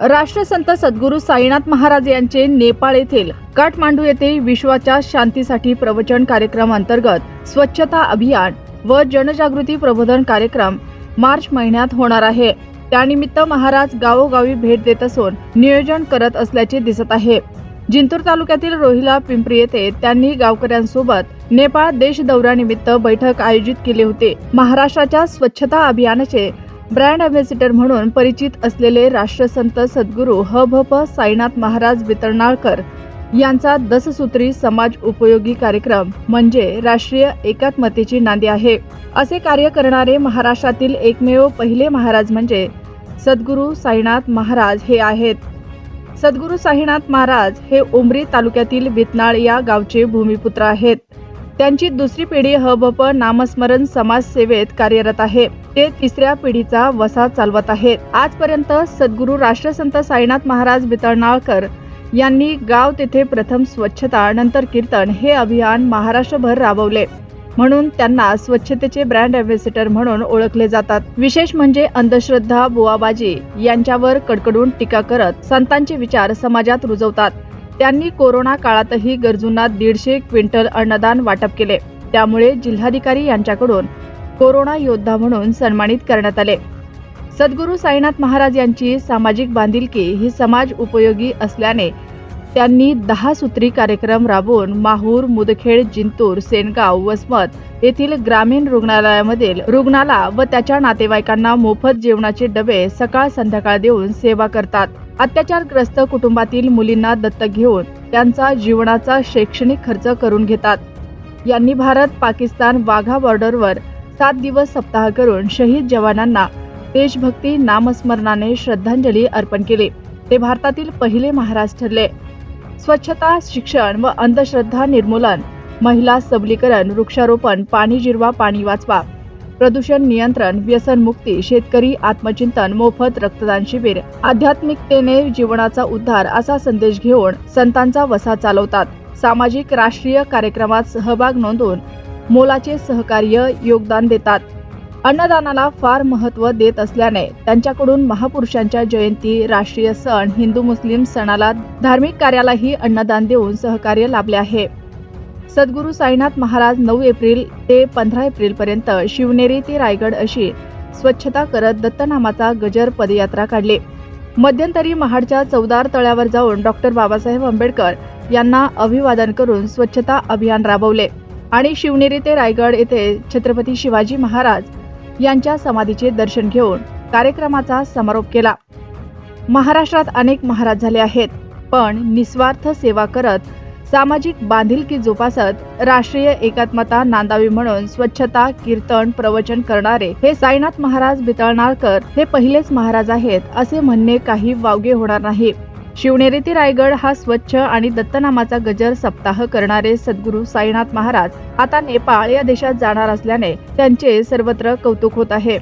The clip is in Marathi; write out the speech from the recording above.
राष्ट्रसंत सद्गुरू साईनाथ महाराज यांचे नेपाळ येथील काठमांडू येथे विश्वाच्या शांतीसाठी प्रवचन कार्यक्रम अंतर्गत स्वच्छता अभियान व जनजागृती प्रबोधन कार्यक्रम मार्च महिन्यात होणार आहे. त्यानिमित्त महाराज गावोगावी भेट देत असून नियोजन करत असल्याचे दिसत आहे. जिंतूर तालुक्यातील रोहिला पिंपरी येथे त्यांनी गावकऱ्यांसोबत नेपाळ देश दौऱ्यानिमित्त बैठक आयोजित केली होती. महाराष्ट्राच्या स्वच्छता अभियानाचे ब्रँड अम्बॅसिडर म्हणून परिचित असलेले राष्ट्रसंत सद्गुरू ह भ प साईनाथ महाराज वितरणाळकर यांचा दससूत्री समाज उपयोगी कार्यक्रम म्हणजे राष्ट्रीय एकात्मतेची नांदी आहे. असे कार्य करणारे महाराष्ट्रातील एकमेव पहिले महाराज म्हणजे सद्गुरू साईनाथ महाराज हे आहेत. सद्गुरू साईनाथ महाराज हे उमरी तालुक्यातील बितनाळ या गावचे भूमिपुत्र आहेत. त्यांची दुसरी पिढी ह भप नामस्मरण समाजसेवेत कार्यरत आहे. ते तिसऱ्या पिढीचा वसा चालवत आहेत. आजपर्यंत सद्गुरू राष्ट्रसंत साईनाथ महाराज बितळनाळकर यांनी गाव तेथे प्रथम स्वच्छता नंतर कीर्तन हे अभियान महाराष्ट्रभर राबवले. म्हणून त्यांना स्वच्छतेचे ब्रँड अम्बॅसिडर म्हणून ओळखले जातात. विशेष म्हणजे अंधश्रद्धा बुवाबाजी यांच्यावर कडकडून टीका करत संतांचे विचार समाजात रुजवतात. त्यांनी कोरोना काळातही गरजूंना दीडशे क्विंटल अन्नदान वाटप केले. त्यामुळे जिल्हाधिकारी यांच्याकडून कोरोना योद्धा म्हणून सन्मानित करण्यात आले. सद्गुरू साईनाथ महाराज यांची सामाजिक बांधिलकी ही समाज उपयोगी असल्याने त्यांनी दहा सूत्री कार्यक्रम राबवून माहूर मुदखेड जिंतूर सेनगाव वसमत येथील ग्रामीण रुग्णालयामधील रुग्णाला व त्याच्या नातेवाईकांना मोफत जेवणाचे डबे सकाळ संध्याकाळ देऊन सेवा करतात. अत्याचारग्रस्त कुटुंबातील मुलींना दत्तक घेऊन त्यांचा जीवनाचा शैक्षणिक खर्च करून घेतात. यांनी भारत पाकिस्तान वाघा बॉर्डरवर सात दिवस सप्ताह करून शहीद जवानांना देशभक्ती नामस्मरणाने श्रद्धांजली अर्पण केली. ते भारतातील पहिले महाराज ठरले. स्वच्छता शिक्षण व अंधश्रद्धा निर्मूलन महिला सबलीकरण वृक्षारोपण पाणी जिरवा पाणी वाचवा प्रदूषण नियंत्रण व्यसन मुक्ती शेतकरी आत्मचिंतन मोफत रक्तदान शिबिर आध्यात्मिकतेने जीवनाचा उद्धार असा संदेश घेऊन संतांचा वसा चालवतात. सामाजिक राष्ट्रीय कार्यक्रमात सहभाग नोंदवून मोलाचे सहकार्य योगदान देतात. अन्नदानाला फार महत्त्व देत असल्याने त्यांच्याकडून महापुरुषांच्या जयंती राष्ट्रीय सण हिंदू मुस्लिम सणाला धार्मिक कार्यालाही अन्नदान देऊन सहकार्य लाभले आहे. सद्गुरू साईनाथ महाराज नऊ एप्रिल ते पंधरा एप्रिल पर्यंत शिवनेरी ते रायगड अशी स्वच्छता करत दत्तनामाचा गजर पदयात्रा काढली. मध्यंतरी महाडच्या चौदार तळ्यावर जाऊन डॉक्टर बाबासाहेब आंबेडकर यांना अभिवादन करून स्वच्छता अभियान राबवले. आणि शिवनेरी ते रायगड येथे छत्रपती शिवाजी महाराज यांच्या समाधीचे दर्शन घेऊन कार्यक्रमाचा समारोप केला. महाराष्ट्रात अनेक महाराज झाले आहेत पण निस्वार्थ सेवा करत सामाजिक बांधिलकी जोपासत राष्ट्रीय एकात्मता नांदावी म्हणून स्वच्छता कीर्तन प्रवचन करणारे हे साईनाथ महाराज बितळणारकर हे पहिलेच महाराज आहेत असे म्हणणे काही वावगे होणार नाही. शिवनेरी ते रायगड हा स्वच्छ आणि दत्तनामाचा गजर सप्ताह करणारे सद्गुरू साईनाथ महाराज. आता नेपाळ या देशात जाणार असल्याने त्यांचे सर्वत्र कौतुक होत आहे.